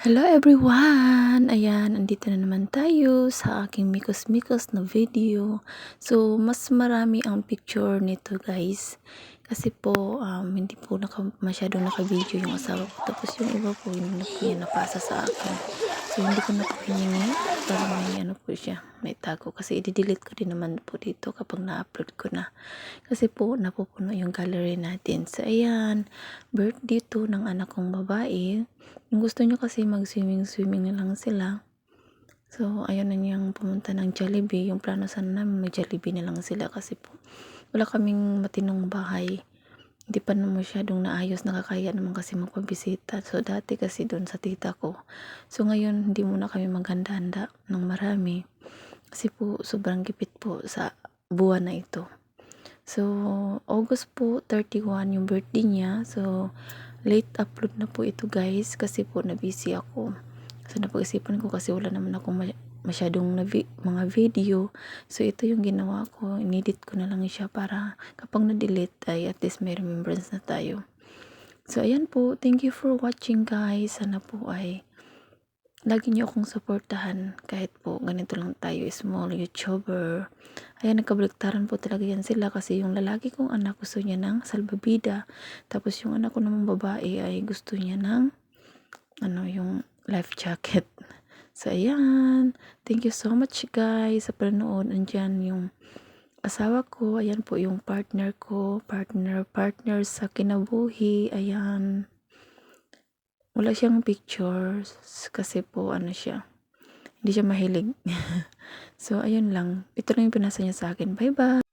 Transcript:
Hello everyone! Ayan, andito na naman tayo sa aking mikos-mikos na video. So, mas marami ang picture nito guys. Kasi po, um, hindi po naka, masyadong naka-video yung asawa ko. Tapos yung iba po, hindi na po napasa sa akin. So, hindi ko na po hiningi. Para may ano po siya, may tago. Kasi i-delete ko din naman po dito kapag na-upload ko na. Kasi po, napupuno yung gallery natin. So, ayan, birthday to ng anak kong babae. Yung gusto nyo kasi mag-swimming-swimming na lang sila. So, ayun na niyang pumunta ng Jollibee. Yung plano sana namin mag-Jollibee na lang sila kasi po wala kaming matinong bahay. Hindi pa naman masyadong naayos. Nakakaya naman kasi magpabisita. So, dati kasi doon sa tita ko. So, ngayon hindi muna kami maghanda-handa ng marami. Kasi po sobrang gipit po sa buwan na ito. So, August po 31 yung birthday niya. So, late upload na po ito guys kasi po na busy ako. So, napag-isipan ko kasi wala naman ma- masyadong na vi- mga video. So, ito yung ginawa ko. Inedit ko na lang siya para kapag na-delete ay at least may remembrance na tayo. So, ayan po. Thank you for watching guys. Sana po ay lagi niyo akong supportahan kahit po ganito lang tayo small YouTuber. Ayan, nagkabaliktaran po talaga yan sila kasi yung lalaki kong anak gusto niya ng salbabida. Tapos yung anak ko namang babae ay gusto niya ng ano, yung life jacket. So, ayan. Thank you so much guys sa panonood. Andyan yung asawa ko. Ayan po yung partner ko. Partner, partner sa kinabuhi. Ayan. Wala siyang pictures kasi po ano siya. Hindi siya mahilig. so, ayun lang. Ito lang yung pinasa niya sa akin. Bye-bye.